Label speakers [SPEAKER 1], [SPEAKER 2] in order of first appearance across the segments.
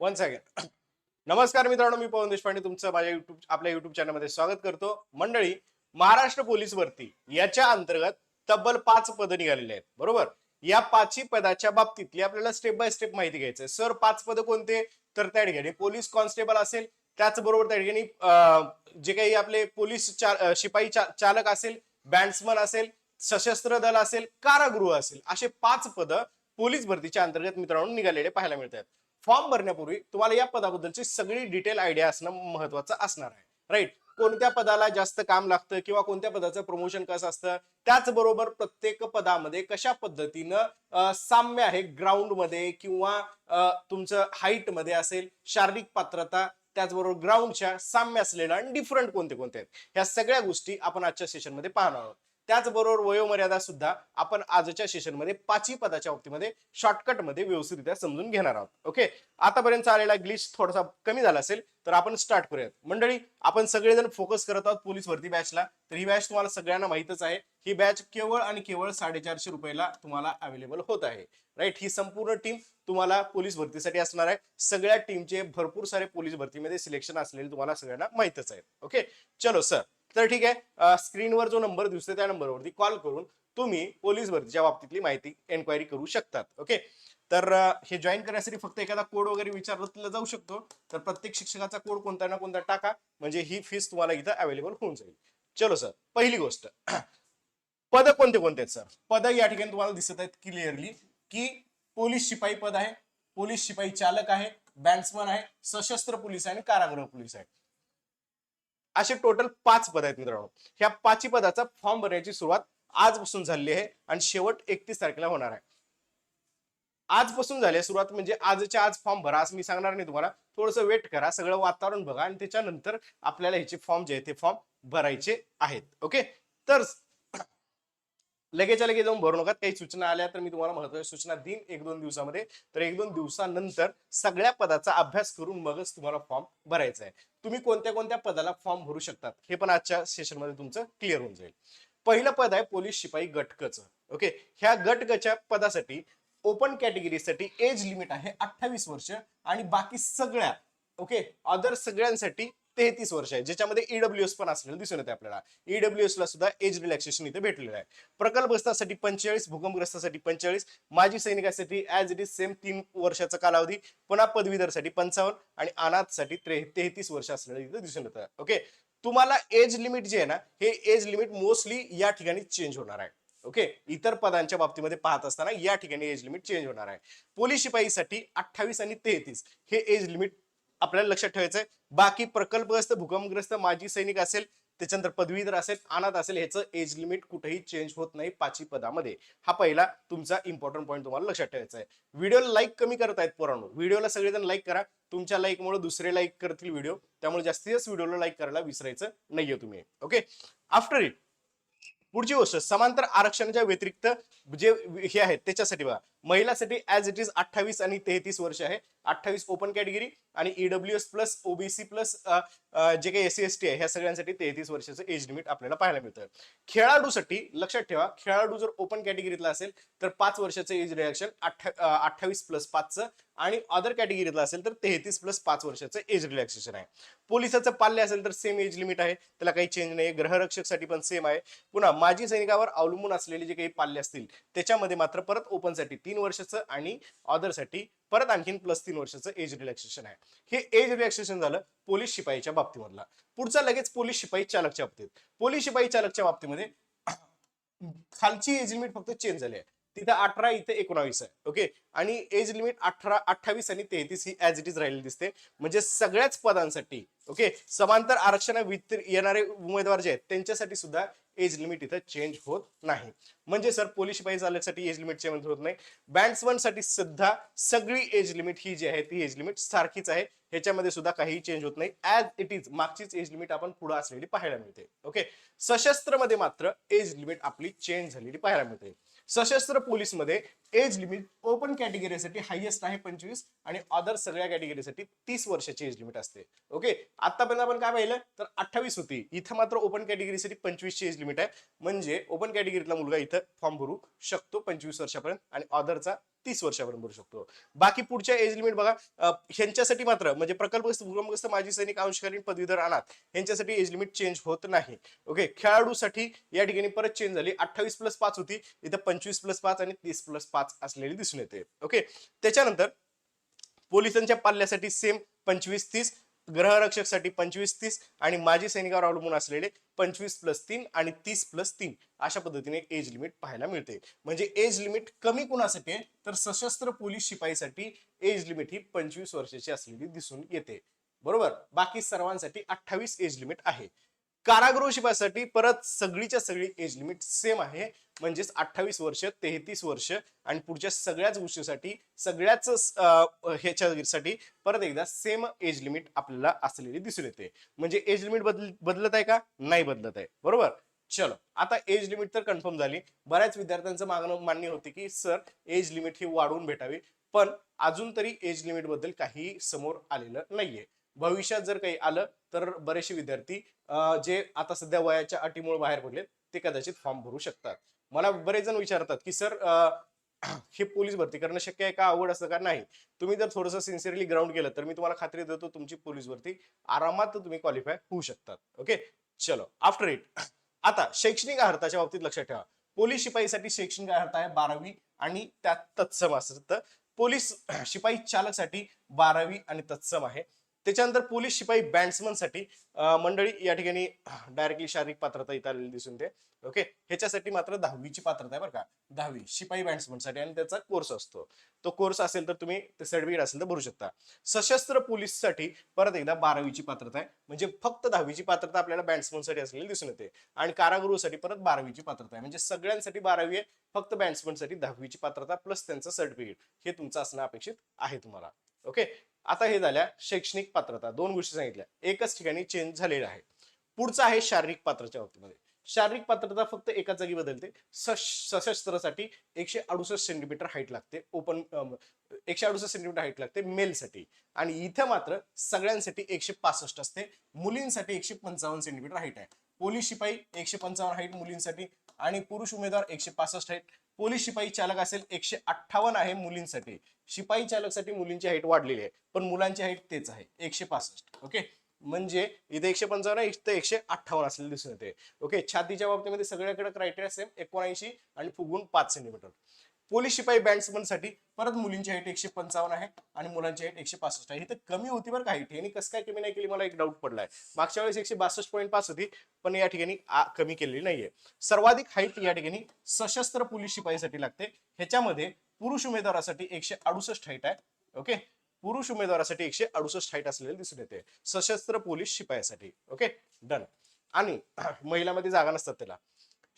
[SPEAKER 1] One second नमस्कार मित्रांनो मी पवन देशपांडे तुमचं माझ्या युट्यूब आपल्या युट्यूब चॅनलमध्ये स्वागत करतो. मंडळी महाराष्ट्र पोलीस भरती याच्या अंतर्गत तब्बल पाच पदं निघालेली आहेत बरोबर? या पाचही पदाच्या बाबतीतली आपल्याला स्टेप बाय स्टेप माहिती घ्यायचं सर पाच पदं कोणते? तर त्या ठिकाणी पोलीस कॉन्स्टेबल असेल त्याचबरोबर त्या ठिकाणी जे काही आपले पोलीस चा- शिपाई चा- चालक असेल बँड्समन असेल सशस्त्र दल असेल कारागृह असेल असे पाच पदं पोलीस भरतीच्या अंतर्गत मित्रांनो निघालेले पाहायला मिळतात. फॉर्म भरण्यापूर्वी तुम्हाला या पदाबद्दलची सगळी डिटेल आयडिया असणं महत्वाचं असणार आहे. राईट कोणत्या पदाला जास्त काम लागतं किंवा कोणत्या पदाचं प्रमोशन कसं असतं? त्याचबरोबर प्रत्येक पदामध्ये कशा पद्धतीनं साम्य आहे ग्राउंडमध्ये किंवा तुमचं हाईटमध्ये असेल शारीरिक पात्रता त्याचबरोबर ग्राउंडच्या साम्य असलेल्या आणि डिफरंट कोणते कोणते आहेत? ह्या सगळ्या गोष्टी आपण आजच्या सेशनमध्ये पाहणार आहोत. त्याचबरोबर वयोमर्यादा सुद्धा आपण आजच्या सेशनमध्ये पाचही पदाच्या बाबतीमध्ये शॉर्टकटमध्ये व्यवस्थितरित्या समजून घेणार आहोत. ओके आतापर्यंत आलेला ग्लिच थोडासा कमी झाला असेल तर आपण स्टार्ट करूयात. मंडळी आपण सगळेजण फोकस करत आहोत पोलीस भरती बॅचला तर ही बॅच तुम्हाला सगळ्यांना माहितच आहे. ही बॅच केवळ आणि केवळ साडेचारशे रुपयाला तुम्हाला अवेलेबल होत आहे. राईट ही संपूर्ण टीम तुम्हाला पोलीस भरतीसाठी असणार आहे. सगळ्या टीमचे भरपूर सारे पोलीस भरतीमध्ये सिलेक्शन असलेले तुम्हाला सगळ्यांना माहितच आहे. ओके चलो सर तर ठीक आहे स्क्रीनवर जो नंबर दिसतोय त्या नंबरवरती कॉल करून तुम्ही पोलीस भरतीच्या बाबतीतली माहिती एन्क्वायरी करू शकतात ओके? तर हे जॉईन करण्यासाठी फक्त एखादा कोड वगैरे विचारला जाऊ शकतो तर प्रत्येक शिक्षकाचा कोड कोणता ना कोणता टाका म्हणजे ही फीस तुम्हाला इथं अवेलेबल होऊन जाईल. चलो सर पहिली गोष्ट. पद कोणते कोणते आहेत सर पद या ठिकाणी तुम्हाला दिसत आहेत क्लिअरली की पोलीस शिपाई पद आहे पोलीस शिपाई चालक आहे बँड्समन आहे सशस्त्र पोलीस आहे आणि कारागृह पोलीस आहे. असे टोटल पाच पद आहेत मित्रांनो. ह्या पाचही पदाचा फॉर्म भरण्याची सुरुवात आजपासून झालेली आहे आणि शेवट एकतीस तारखेला होणार आहे. आजपासून झाली सुरुवात म्हणजे आजच्या आज फॉर्म भरा असं मी सांगणार नाही तुम्हाला. थोडंसं वेट करा सगळं वातावरण बघा आणि त्याच्यानंतर आपल्याला ह्याचे फॉर्म जे आहे ते फॉर्म भरायचे आहेत. ओके तर लगेच लगेच जाऊन भरू नका. काही सूचना आल्या तर मी तुम्हाला महत्त्वाच्या सूचना देईन एक दोन दिवसामध्ये. तर एक दोन दिवसानंतर सगळ्या पदाचा अभ्यास करून मगच तुम्हाला फॉर्म भरायचा आहे. तुम्ही कोणत्या कोणत्या पदाला फॉर्म भरू शकतात हे पण आजच्या सेशनमध्ये तुमचं क्लिअर होऊन जाईल. पहिलं पद आहे पोलीस शिपाई गटकचं. ओके? ह्या गटकच्या पदासाठी ओपन कॅटेगरीसाठी एज लिमिट आहे अठ्ठावीस वर्ष आणि बाकी सगळ्या ओके? अदर सगळ्यांसाठी तेहतीस वर्ष आहे ज्याच्यामध्ये ईडब्ल्यू एस पण असलेलं दिसून येते आपल्याला. ईडब्ल्यू एस ला सुद्धा एज रिलॅक्सेशन इथे भेटलेलं आहे. प्रकल्पग्रस्तासाठी पंचेचाळीस भूकंपग्रस्तासाठी पंचेचाळीस माजी सैनिकासाठी ऍज इट इज सेम तीन वर्षाचा कालावधी पुन्हा पदवीधरसाठी पंचावन्न आणि अनाथसाठी त्रे तेहतीस वर्ष असलेलं इथे दिसून येतं. ओके तुम्हाला एज लिमिट जे आहे ना हे एज लिमिट मोस्टली या ठिकाणी चेंज होणार आहे. ओके इतर पदांच्या बाबतीमध्ये पाहत असताना या ठिकाणी एज लिमिट चेंज होणार आहे. पोलीस शिपाईसाठी अठ्ठावीस आणि तेहतीस हे एज लिमिट आपल्याला लक्षात ठेवायचंय. बाकी प्रकल्पग्रस्त भूकंपग्रस्त माजी सैनिक असेल त्याच्यानंतर पदवीधर असेल अनाथ असेल ह्याचं एज लिमिट कुठेही चेंज होत नाही पाचवी पदामध्ये. हा पहिला तुमचा इम्पॉर्टंट पॉईंट तुम्हाला लक्षात ठेवायचा आहे व्हिडिओला लाईक कमी करत आहेत पोरांनो. व्हिडिओला सगळेजण लाईक करा. तुमच्या लाईकमुळे दुसरे लाईक करतील व्हिडिओ त्यामुळे जास्तीत जास्त व्हिडिओला लाईक करायला विसरायचं नाहीये तुम्ही. ओके आफ्टर इट पुढची गोष्ट समांतर आरक्षणाच्या व्यतिरिक्त जे हे आहेत त्याच्यासाठी बघा. महिलासाठी ऍज इट इज अठ्ठावीस आणि तेहतीस वर्ष आहे. अठ्ठावीस ओपन कॅटेगरी आणि EW S plus OBC plus जे काही एस सी एस टी आहे ह्या सगळ्यांसाठी तेहतीस वर्षाचं एज लिमिट आपल्याला पाहायला मिळतं. खेळाडूसाठी लक्षात ठेवा खेळाडू जर ओपन कॅटेगरीतला असेल तर पाच वर्षाचं एज रिॲक्शन अठ्ठावीस प्लस पाचचं आणि अदर कॅटेगरीतला असेल तर तेहतीस प्लस पाच वर्षाचं एज रिलॅक्सेशन आहे. पोलिसाचं पाल्य असेल तर सेम एज लिमिट आहे. त्याला काही चेंज नाही ग्रहरक्षकसाठी पण सेम आहे. पुन्हा माजी सैनिकावर अवलंबून असलेले जे काही पाल्य असतील त्याच्यामध्ये मात्र परत ओपनसाठी तीन वर्षाचं आणि ऑदरसाठी परत आणखीन प्लस तीन वर्षाचं एज रिलॅक्सेशन आहे. हे एज रिलॅक्सेशन झालं पोलीस शिपाईच्या बाबतीमधला. पुढचा लगेच पोलीस शिपाई चालकच्या बाबतीत. पोलीस शिपाई चालकच्या बाबतीमध्ये खालची एज लिमिट फक्त चेंज झाली आहे. तिथं अठरा इथे एकोणावीस आहे. ओके आणि एज लिमिट अठरा अठ्ठावीस आणि तेहतीस ही ॲज इट इज राहिलेली दिसते. म्हणजे सगळ्याच पदांसाठी ओके समांतर आरक्षण येणारे उमेदवार जे आहेत त्यांच्यासाठी सुद्धा एज लिमिट इथं चेंज होत नाही. म्हणजे सर पोलीस शिपाई झाल्यासाठी एज लिमिट चेंज होत नाही. बँड्समनसाठी सुद्धा सगळी एज लिमिट ही जी आहे ती एज लिमिट सारखीच आहे. ह्याच्यामध्ये सुद्धा काहीही चेंज होत नाही. ऍज इट इज मागचीच एज लिमिट आपण पुढे असलेली पाहायला मिळते. ओके सशस्त्रमध्ये मात्र एज लिमिट आपली चेंज झालेली पाहायला मिळते. सशस्त्र पोलीसमध्ये एज लिमिट ओपन कॅटेगरीसाठी हायएस्ट आहे पंचवीस आणि अदर सगळ्या कॅटेगरीसाठी तीस वर्षाची एज लिमिट असते. ओके आतापर्यंत आपण काय पाहिलं? तर अठ्ठावीस होती. इथं मात्र ओपन कॅटेगरीसाठी पंचवीसची एज लिमिट आहे. म्हणजे ओपन कॅटेगरीतला मुलगा इथं फॉर्म भरू शकतो पंचवीस वर्षापर्यंत आणि अदरचा तीस वर्षापर्यंत भरू शकतो. बाकी पुढच्या एज लिमिट बघा ह्यांच्यासाठी मात्र म्हणजे प्रकल्पग्रस्त भूकंपग्रस्त माजी सैनिक अंशकालीन पदवीधर अनाथ यांच्यासाठी एज लिमिट चेंज होत नाही. ओके खेळाडूसाठी या ठिकाणी परत चेंज झाली. अठ्ठावीस प्लस पाच होती. इथं पंचवीस प्लस पाच आणि तीस प्लस पाच असलेली दिसून येते. ओके त्याच्यानंतर पोलिसांच्या पाल्यासाठी सेम पंचवीस तीस ग्रहरक्षकसाठी पंचवीस तीस आणि माजी सैनिकावर अवलंबून असलेले पंचवीस प्लस तीन आणि तीस प्लस तीन अशा पद्धतीने एज लिमिट पाहायला मिळते. म्हणजे एज लिमिट कमी कुणासाठी आहे? तर सशस्त्र पोलीस शिपाईसाठी एज लिमिट ही पंचवीस वर्षाची असलेली दिसून येते. बरोबर? बाकी सर्वांसाठी अठ्ठावीस एज लिमिट आहे. कारागृह शिपासाठी परत सगळीच्या सगळी एज लिमिट सेम आहे. म्हणजेच अठ्ठावीस वर्ष तेहतीस वर्ष आणि पुढच्या सगळ्याच गोष्टीसाठी सगळ्याच ह्याच्यासाठी परत एकदा सेम एज लिमिट आपल्याला असलेली दिसून येते. म्हणजे एज लिमिट बदल बदलत आहे का? नाही बदलत आहे. बरोबर? चलो. आता एज लिमिट तर कन्फर्म झाली. बऱ्याच विद्यार्थ्यांचं मागणं मान्य होते की सर एज लिमिट ही वाढवून भेटावी. पण अजून तरी एज लिमिटबद्दल काही समोर आलेलं नाहीये. भविष्यात जर काही आलं तर बरेचसे विद्यार्थी जे आता सध्या वयाच्या अटीमुळे बाहेर पडलेत ते कदाचित फॉर्म भरू शकतात. मला बरेच जण विचारतात की सर हे पोलीस भरती करणं शक्य आहे का? आवड असं का? नाही. तुम्ही जर थोडंसं सिन्सिअरली ग्राउंड केलं तर मी तुम्हाला खात्री देतो तुमची पोलीस भरती आरामात तुम्ही क्वालिफाय होऊ शकतात. ओके चलो. आफ्टर इट आता शैक्षणिक अर्हताच्या बाबतीत लक्षात ठेवा. पोलीस शिपाईसाठी शैक्षणिक अर्थ आहे बारावी आणि त्यात तत्सम असतं. पोलीस शिपाई चालकसाठी बारावी आणि तत्सम आहे. त्याच्यानंतर पोलीस शिपाई बँड्समनसाठी मंडळी या ठिकाणी डायरेक्टली शारीरिक पात्रता इथं आलेली दिसून येते. ओके? ह्याच्यासाठी मात्र दहावीची पात्रता आहे बरं का. दहावी शिपाई बँड्समनसाठी आणि त्याचा कोर्स असतो. तो कोर्स असेल तर तुम्ही ते सर्टिफिकेट असेल तर भरू शकता. सशस्त्र पोलीससाठी परत एकदा बारावीची पात्रता आहे. म्हणजे फक्त दहावीची पात्रता आपल्याला बँड्समनसाठी असलेली दिसून येते. आणि कारागृहसाठी परत बारावीची पात्रता आहे. म्हणजे सगळ्यांसाठी बारावी आहे फक्त बँड्समनसाठी दहावीची पात्रता प्लस त्यांचं सर्टिफिकेट. हे तुमचं असणं अपेक्षित आहे तुम्हाला. ओके? आता हे झाल्या शैक्षणिक पात्रता दोन गोष्टी सांगितल्या. एकच ठिकाणी चेंज झालेलं आहे. पुढचं आहे शारीरिक पात्रच्या बाबतीमध्ये. शारीरिक पात्रता फक्त एका जागी बदलते. सश- सशस्त्रसाठी एकशे अडुसष्ट सेंटीमीटर हाईट लागते. ओपन एकशे अडुसष्ट सेंटीमीटर हाईट लागते मेलसाठी आणि इथं मात्र सगळ्यांसाठी एकशे पासष्ट असते. मुलींसाठी एकशे पंचावन्न सेंटीमीटर हाईट आहे. पोलीस शिपाई एकशे पंचावन्न हाईट मुलींसाठी आणि पुरुष उमेदवार एकशे पासष्ट हाईट पोलीस शिपाई चालक असेल एकशे अठ्ठावन्न आहे मुलींसाठी. शिपाई चालकसाठी मुलींची हाईट वाढलेली आहे पण मुलांची हाईट तेच आहे एकशे पासष्ट ओके म्हणजे इथे एकशे पंचावन्न आहे इथे एकशे अठ्ठावन्न असलेलं दिसून येते ओके छातीच्या बाबतीमध्ये सगळ्याकडे क्रायटेरिया सेम एकोणऐंशी आणि फुगून पाच सेंटीमीटर पोलीस शिपाई बँड्समनसाठी परत मुलींची हाईट एकशे पंचावन्न आहे आणि मुलांची हाईट एकशे पासष्ट आहे. तर कमी होती बरं का हाईट यांनी कसं काय कमी नाही केली? मला एक डाऊट पडलाय. मागच्या वेळेस एकशे बासष्ट पॉईंट पाच होती पण या ठिकाणी कमी केलेली नाहीये. सर्वाधिक हाईट या ठिकाणी सशस्त्र पोलीस शिपाईसाठी लागते. ह्याच्यामध्ये पुरुष उमेदवारासाठी एकशे अडुसष्ट हाईट आहे. ओके पुरुष उमेदवारासाठी एकशे अडुसष्ट हाईट असलेले दिसून येते. सशस्त्र पोलीस शिपायासाठी. ओके डन आणि महिलामध्ये जागा नसतात त्याला.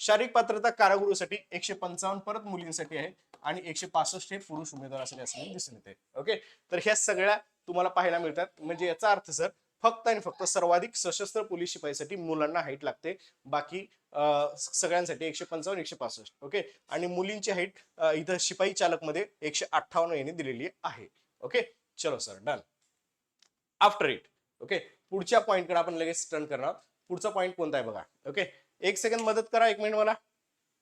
[SPEAKER 1] शारीरिक पात्रता कारागृहासाठी एकशे पंचावन्न परत मुलींसाठी आहे आणि एकशे पासष्ट हे पुरुष उमेदवारासाठी असलेले दिसून येते. ओके तर ह्या सगळ्या तुम्हाला पाहायला मिळतात. म्हणजे याचा अर्थ सर फक्त आणि फक्त सर्वाधिक सशस्त्र पोलीस शिपाईसाठी मुलांना हाईट लागते. बाकी सगळ्यांसाठी एकशे पंचावन्न एकशे पासष्ट. ओके आणि मुलींची हाईट इथं शिपाई चालकमध्ये एकशे अठ्ठावन्न यांनी दिलेली आहे. ओके चलो sir done after it okay पुढच्या पॉईंटकडे आपण लगेच टर्न करणार पुढचा पॉईंट कोणता आहे बघा. ओके एक सेकंड मदत करा एक मिनिट मला.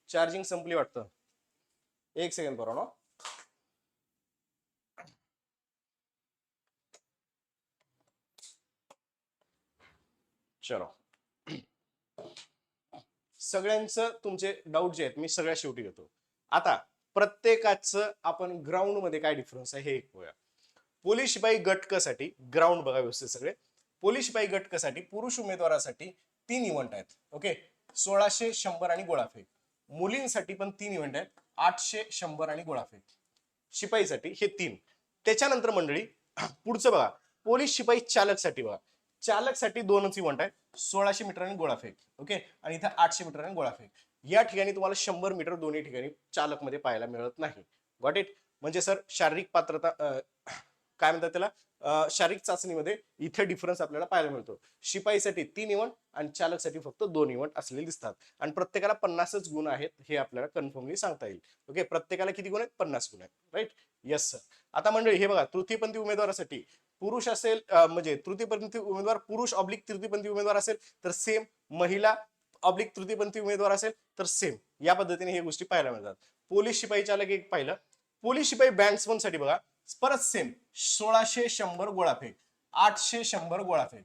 [SPEAKER 1] चार्जिंग संपली वाटतं. एक सेकंड करा ना. चलो. सगळ्यांचं तुमचे डाऊट जे आहेत मी सगळ्या शेवटी घेतो. आता प्रत्येकाचं आपण ग्राउंडमध्ये काय डिफरन्स आहे हे एक बघूया. पोलीस शिपाई गटकसाठी ग्राउंड बघा व्यवस्थित सगळे. पोलीस शिपाई गटकसाठी पुरुष उमेदवारासाठी तीन इव्हेंट आहेत ओके सोळाशे शंभर आणि गोळाफेक. मुलींसाठी पण तीन इव्हेंट आहेत. आठशे शंभर आणि गोळाफेक. शिपाईसाठी हे तीन. त्याच्यानंतर मंडळी पुढचं बघा. पोलीस शिपाई चालकसाठी बघा. चालकसाठी दोनच इव्हेंट आहे सोळाशे मीटर आणि गोळाफेक. ओके? आणि इथं आठशे मीटर आणि गोळाफेक. या ठिकाणी तुम्हाला शंभर मीटर दोन्ही ठिकाणी चालकमध्ये पाहायला मिळत नाही. गॉट इट म्हणजे सर शारीरिक पात्रता अं, काय म्हणतात त्याला? शारीरिक चाचणीमध्ये इथे डिफरन्स आपल्याला पाहायला मिळतो. शिपाईसाठी तीन इव्हंट आणि चालकसाठी फक्त दोन इव्हंट असलेले दिसतात. आणि प्रत्येकाला पन्नासच गुण आहेत हे आपल्याला कन्फर्मली सांगता येईल. ओके प्रत्येकाला किती गुण आहेत? पन्नास गुण आहेत. राईट येस सर आता मंडळी हे बघा तृतीयपंथी उमेदवारासाठी पुरुष असेल म्हणजे तृतीयपंथी उमेदवार पुरुष ऑब्लिक तृतीयपंथी उमेदवार असेल तर सेम महिला ऑब्लिक तृतीयपंथी उमेदवार असेल तर सेम या पद्धतीने हे गोष्टी पाहायला मिळतात. पोलीस शिपाई चालक एक पाहिलं. पोलीस शिपाई बँड्समनसाठी बघा परत सेम सोळाशे शंभर गोळाफेक आठशे शंभर गोळाफेक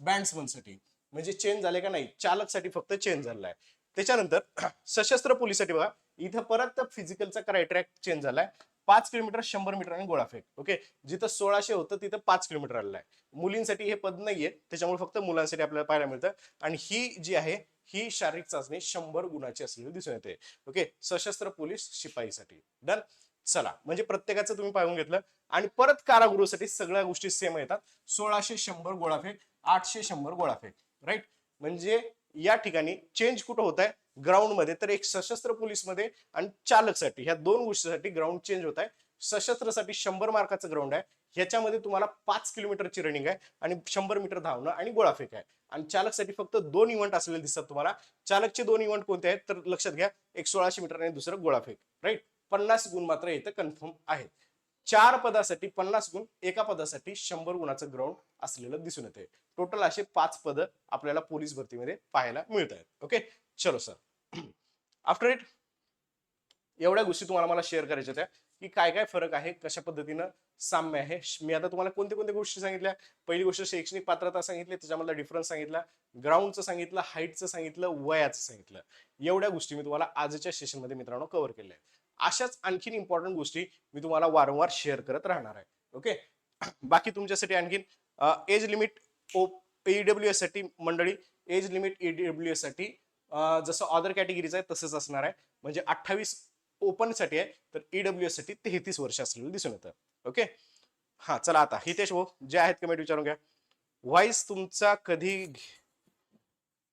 [SPEAKER 1] बँड्समनसाठी. म्हणजे चेंज झाले का नाही? चालकसाठी फक्त चेंज झालेला आहे. त्याच्यानंतर सशस्त्र पोलीससाठी बघा. इथं परत फिजिकलचा क्रायटेरिया चेंज झालाय. पाच किलोमीटर शंभर मीटर आणि गोळाफेक ओके जिथं सोळाशे होतं तिथं पाच किलोमीटर आलेलं आहे. मुलींसाठी हे पद नाहीये. त्याच्यामुळे फक्त मुलांसाठी आपल्याला पाहायला मिळतं. आणि ही जी आहे ही शारीरिक चाचणी शंभर गुणाची असलेली दिसून येते. ओके सशस्त्र पोलीस शिपाईसाठी. डन चला म्हणजे प्रत्येकाचं तुम्ही पाहून घेतलं. आणि परत कारागृहासाठी सगळ्या गोष्टी सेम येतात. सोळाशे शंभर गोळाफेक आठशे शंभर गोळाफेक राईट म्हणजे या ठिकाणी चेंज कुठं होत आहे ग्राउंडमध्ये तर एक सशस्त्र पोलीसमध्ये आणि चालकसाठी. ह्या दोन गोष्टीसाठी ग्राउंड चेंज होत आहे सशस्त्रसाठी शंभर मार्काचं ग्राउंड आहे. ह्याच्यामध्ये तुम्हाला पाच किलोमीटरची रनिंग आहे आणि शंभर मीटर धावणं आणि गोळाफेक आहे. आणि चालकसाठी फक्त दोन इव्हेंट असलेले दिसतात तुम्हाला. चालकचे दोन इव्हेंट कोणते आहेत? तर लक्षात घ्या एक सोळाशे मीटर आणि दुसरं गोळाफेक राईट पन्नास गुण मात्र इथं कन्फर्म आहेत. चार पदासाठी पन्नास गुण एका पदासाठी शंभर गुणाचं ग्राउंड असलेलं दिसून येते टोटल असे पाच पद आपल्याला पोलीस भरतीमध्ये पाहायला मिळत आहेत ओके चलो सर आफ्टर इट एवढ्या गोष्टी तुम्हाला मला शेअर करायच्या होत्या की काय काय फरक आहे कशा पद्धतीनं साम्य आहे. मी आता तुम्हाला कोणत्या कोणत्या गोष्टी सांगितल्या? पहिली गोष्ट शैक्षणिक पात्रता सांगितली त्याच्यामधला डिफरन्स सांगितला ग्राउंडचं सांगितलं हाईटचं सांगितलं वयाचं सांगितलं. एवढ्या गोष्टी मी तुम्हाला आजच्या सेशनमध्ये मित्रांनो कव्हर केल्या आहेत. अशाच आणखीन इम्पॉर्टंट गोष्टी मी तुम्हाला वारंवार शेअर करत राहणार आहे. ओके बाकी तुमच्यासाठी आणखीन एज लिमिट ओ ईडब्ल्यू एससाठी मंडळी एज लिमिट ईडब्ल्यू एससाठी जसं अदर कॅटेगरीचं आहे तसंच असणार आहे. म्हणजे अठ्ठावीस ओपनसाठी आहे तर ईडब्ल्यू एससाठी तेहतीस वर्ष असलेलं दिसून येतं. ओके हां चला आता. हितेश भाऊ जे आहेत कमेंट विचारून घ्या. व्हॉइस तुमचा कधी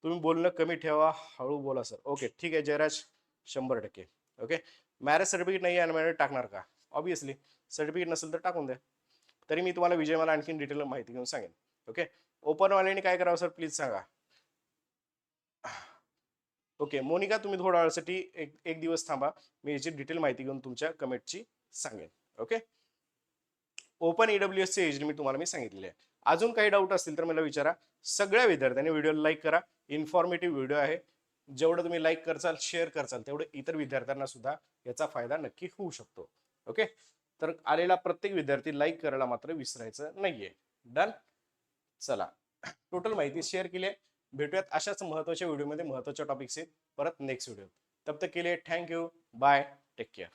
[SPEAKER 1] तुम्ही बोलणं कमी ठेवा हळू बोला सर ओके ठीक आहे जयराज शंभर टक्के. ओके मॅरेज सर्टिफिकेट नाही आहे मॅरेज टाकणार का? ऑब्विसली सर्टिफिकेट नसेल तर टाकून द्या. तरी मी तुम्हाला विजय मला आणखीन डिटेल माहिती घेऊन सांगेन. ओके ओपनवाल्याने काय करावं सर प्लीज सांगा. ओके मोनिका तुम्ही थोड्या वेळासाठी एक एक दिवस थांबा. मी याची डिटेल माहिती घेऊन तुमच्या कमेंटची सांगेन. ओके ओपन ईडब्ल्यू एसचे एज लिमिट तुम्हाला मी सांगितलेले आहे. अजून काही डाऊट असतील तर मला विचारा. सगळ्या विद्यार्थ्यांनी व्हिडिओला लाईक करा. इन्फॉर्मेटिव्ह व्हिडिओ आहे. जेवढं तुम्ही लाईक करचाल शेअर करचाल तेवढं इतर विद्यार्थ्यांना सुद्धा याचा फायदा नक्की होऊ शकतो. ओके तर आलेला प्रत्येक विद्यार्थी लाईक करायला मात्र विसरायचं नाहीये. डन चला. टोटल माहिती शेअर केली आहे. भेटूयात अशाच महत्त्वाच्या व्हिडिओमध्ये महत्त्वाच्या टॉपिक्स आहेत परत नेक्स्ट व्हिडिओ तब तक के thank you bye take care